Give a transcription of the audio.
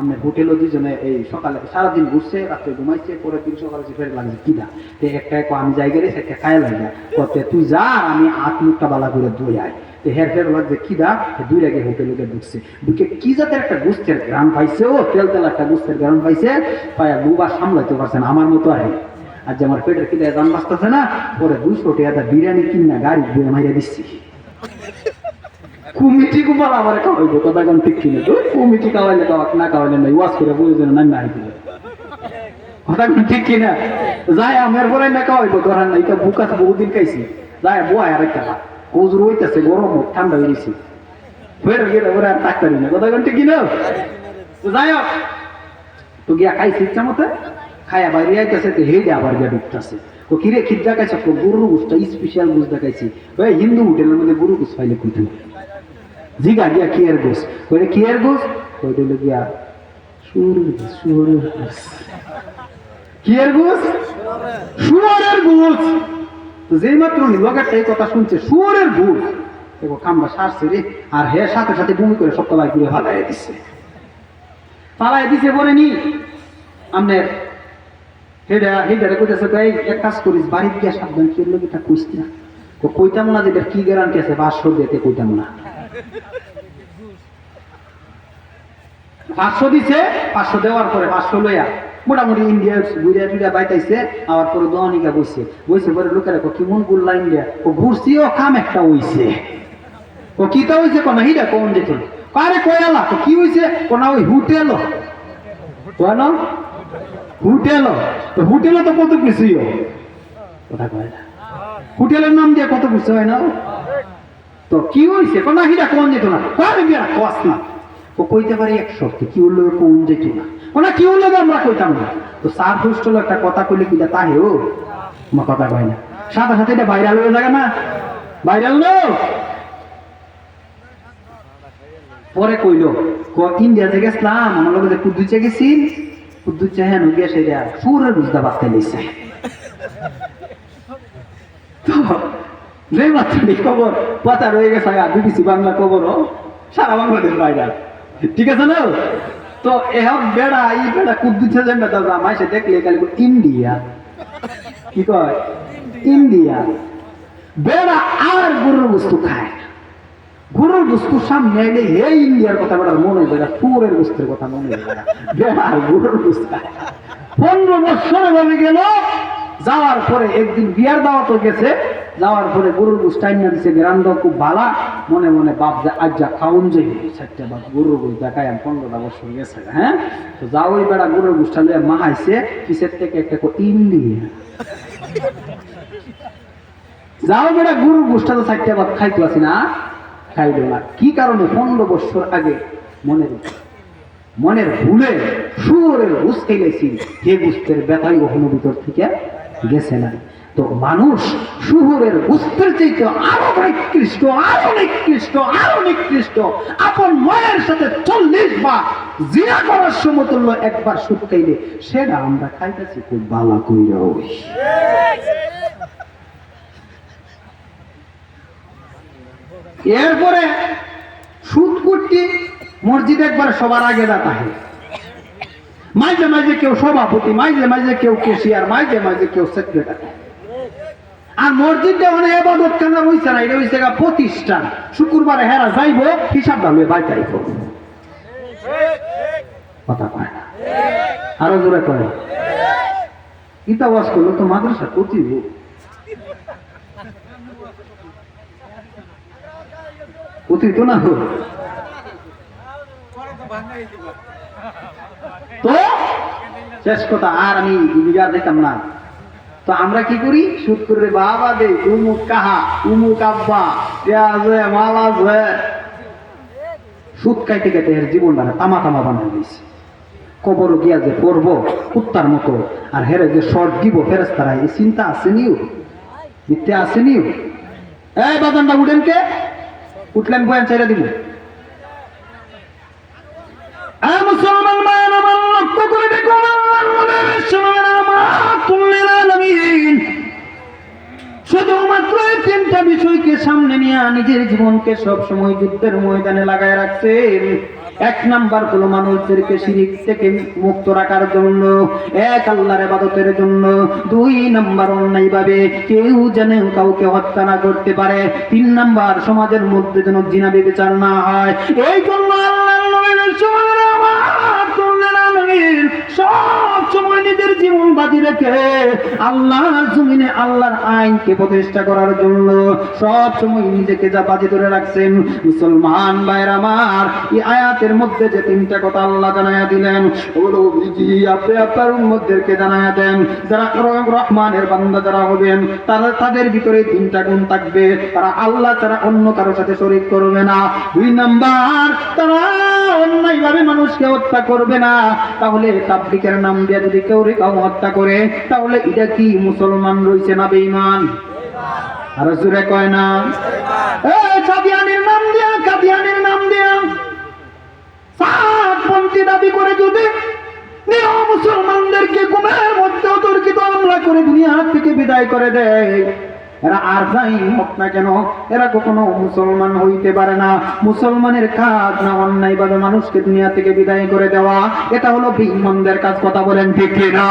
আমি হোটেলও দুজনে এই সকালে, সারাদিন ঘুরছে, রাত্রে ঘুমাইছে পরে দিন সকালে এসে ফের লাগছে কিনা তে একটা এক আমি যাই গেলে একটা খায় লাগে কতে তুই যা, আমি আট মুখটা বালা করে ধুই আয়। তো হের ফের লাগছে কিদা দুই আগে হোটেলে ঢুকছে। ঢুকে কি জাতের একটা গুস্তের গ্রাম পাইছে ও? তেল তেল একটা গুস্তের গ্রাম পাইছে। পায়া বুবা সামলাইতে পারছে না, আমার মতো আর আর যে আমার পেটের কিনে দাম বাঁচতেছে না, পরে দুশো টাকা বিরিয়ানি কিনা গাড়ি দিয়ে মাইরা দিচ্ছি। কুমিটি কুমার আমার খাওয়াইবো, কথা কোন ঠিক কিনে? তো কুমিটি খাওয়াইলে খাওয়াক না খাওয়াইলে নাই ওয়াশ করে বুঝে না না দিলে কথা কোন ঠিক কিনা? যাই আমার পরে না খাওয়াইবো, ধরান না, এটা বুকাস বহুদিন খাইছি। যাই বুয়া আর একটা কোজ রইতেছে গরম ঠান্ডা হয়ে গেছি। ফের গেলে ওরা আর ডাক্তারি না, কথা কোন ঠিক কিনা? তো যাই হোক, তো গিয়া খাইছি ইচ্ছা মতো। খায়া বাইরে আইতেছে, তো হেডে আবার গিয়া ঢুকতেছে। ও কিরে খিদ্দা খাইছে? তো গরু গুসটা স্পেশাল গুস দেখাইছি ওই হিন্দু হোটেলের মধ্যে গরু গুস পাইলে কুইতে জিগা গিয়া কিয়ার গোস? কইলে কিয়ার গোস? কইলে হলো গিয়া শুয়োরের গোস শুয়োরের গোস। কিয়ার গোস? শুয়োরের গোস। তো যেই মাত্র লোকেরটা এই কথা শুনছে শুয়োরের গোস। এগো খাম্বা সারছে রে, আর হে সাথে সাথে বমি করে সব তলায় ঘুরে ফালাই দিচ্ছে ফালাই দিছে বলে নি। আমনের হেডা, হেডারে কইতেছে, ভাই, এক কাজ করিস বাড়িতে গিয়া সাবধান কি লোক এটা কইস না। কইতাম না যে কি গ্যারান্টি আছে পাঁচশো দিতে কইতাম না। পাঁচশো দিছে, পাঁচশো দেওয়ার পরে পাঁচশো লইয়া মোটামুটি ইন্ডিয়া ঘুরিয়া টুরিয়া বাইতাইছে, আবার পরে দহনিকা বইছে। বইছে পরে লোকেরা কো মন গুল্লা ইন্ডিয়া? ও ঘুরছি, ও কাম একটা হইছে। ও কি তা হইছে কোন হিডা কোন যেত কারে কয়ালা তো কি হইছে? কোন ওই হোটেল। না, হোটেল। তো হোটেলে তো কত কিছুই। কথা কয় না। হোটেলের নাম দিয়ে কত কিছু হয় না? তো কি হয়েছে কোন হিরা কোন যেত না। কারে বিয়া কস না। ও কইতে পারি এক শর্ত, কি হলো কোন যেত না ওনা কি হলো আমরা কইতাম না। তো সার হোস্টেল একটা কথা কইলে কি তাহে, ও। আমার কথা কয় না। সাথে সাথে এটা ভাইরাল হয়ে যায় না। ভাইরাল নো পরে কইলো, ক, ইন্ডিয়া থেকে গেছিলাম আমার যে কুদ্দুচে গেছি কুদ্দুচে হ্যাঁ গিয়ে সেটা সুরের বুঝতে পারতে নিছে তো যে মাত্র খবর কথা রয়ে গেছে আর বিবিসি বাংলা খবর সারা বাংলাদেশ ভাইরাল। ঠিক আছে না? তো এখন বেড়া, এই বেড়া কুদ্দুচে যে দাদা মাইসে দেখলে কালি ইন্ডিয়া। কি কয়? ইন্ডিয়া। বেড়া আর গরুর বস্তু খায়। গরুর বস্তুর সামনে এলে হে ইন্ডিয়ার কথা বেড়ার মনে হয় বেড়া সুরের বস্তুর কথা মনে হয় বেড়া আর গরুর বস্তু খায়। পনেরো বছর ভাবে গেল, যাওয়ার পরে একদিন বিয়ার দাওয়া তো গেছে যাওয়ার পরে গরুর গোস টাইনা দিছে গ্রান্ড খুব ভালা মনে মনে বাপ যে আজ যা খাউন যাই চারটা বাপ গরুর গোস দেখায় আমি পনেরোটা বছর গেছে হ্যাঁ? তো যাও ওই বেড়া গরুর গোসটা লিয়ে মাহাইছে কিসের থেকে একটা কো ইন্ডিয়া যাও বেড়া গরুর গোসটা তো চারটা বাপ খাইতে আসি না। খাইল না। কি কারণে পনেরো বছর আগে মনে রেখে মনের ভুলে সুরের ঘুষ খেলেছি যে গুস্তের ব্যথাই কখনো ভিতর থেকে গেছে না। তো মানুষ শুহুরের গুস্তের চাইতে আরও নিকৃষ্ট আরও নিকৃষ্ট আরও নিকৃষ্ট। আপন মায়ের সাথে চল্লিশ বার জিনা করার সমতুল্য একবার সুদ সেটা আমরা খাইতেছি, খুব ভালো কইরা এরপরে সুদ করতে মসজিদ একবার সবার আগে দা তাহে মাঝে মাঝে কেউ সভাপতি, মাঝে মাঝে কেউ কেশিয়ার, মাঝে মাঝে কেউ সেক্রেটারি। আর মসজিদে অনেক এবাদত কেন হইছে না? এটা হইছে প্রতিষ্ঠান। শুক্রবারে হেরা যাইব, হিসাব ডালবে বাই তারিখ কথা কয় না? আরও জোরে কয়। ইতা ওয়াজ করল তো মাদ্রাসা কতিব অতীত না তো? শেষ কথা, আর আমি দিতাম না। তো আমরা কি করি? সুদ বাবা দে, উমুক কাহা, উমুক আব্বা হয়ে সুদ খাইতে খাইতে এর জীবনটা তামা তামা বানাই দিয়েছে কবর গিয়া যে পড়ব, কুত্তার মতো। আর হেরে যে শর্ট দিব ফেরেস্তারা এই চিন্তা আসেনিও মিথ্যে আসেনিও এই বাজানটা উঠেন কে? উঠলেন বয়ান ছেড়ে দিব এ মুসলমান মায়ের আমার লক্ষ্য করে দেখুন আল্লাহর নবীর বিশ্বনবীর রাহমাতুল্লিল আলামিন শুধুমাত্র এই তিনটা বিষয়কে সামনে নিয়ে নিজের জীবনকে সব সময় যুদ্ধের ময়দানে লাগায় রাখছে এক নাম্বার হলো মানুষদেরকে শিরিক থেকে মুক্ত রাখার জন্য, এক আল্লাহর ইবাদতের জন্য। দুই নাম্বার অন্যায় ভাবে কেউ যেন কাউকে হত্যা না করতে পারে। তিন নাম্বার, সমাজের মধ্যে যেন জিনা বিচার না হয়। এই জন্য সব সময় নিজের জীবন বাজি রেখে আল্লাহর জমিনে আল্লাহর আইনকে প্রতিষ্ঠা করার জন্য সব সময় নিজেকে যা বাজি ধরে রাখছেন। মুসলমান ভাইয়ের আমার, এই আয়াতের মধ্যে যে তিনটা কথা আল্লাহ জানাইয়া দিলেন, ওগুলো আপনি আপনার উম্মতদেরকে জানাইয়া দেন। যারা রহমানের বান্দা যারা হবেন, তারা তাদের ভিতরে তিনটা গুণ থাকবে। তারা আল্লাহ তারা অন্য কারোর সাথে শরীক করবে না। দুই নাম্বার, তারা অন্যায়ভাবে মানুষকে হত্যা করবে না, তাহলে তাবলিকের নাম দিয়ে যদি কেউ কাউ হত্যা করে, তাহলে এটা কি মুসলমান রয়েছে না বেঈমান? আর জুড়ে কয় না। কাদিয়ানির নাম দিয়া, কাদিয়ানির নাম দিয়া। সাতপন্থী দাবি করে যদি মুসলমানদেরকে গুমের মধ্যে অতর্কিত হামলা করে দুনিয়া থেকে বিদায় করে দেয় এরা আর যাই হোক না কেন, এরা কখনো মুসলমান হইতে পারে না। মুসলমানের কাজ না অন্যায় ভাবে মানুষকে দুনিয়া থেকে বিদায় করে দেওয়া, এটা হলো বিমানদের কাজ, কথা বলেন ঠিক না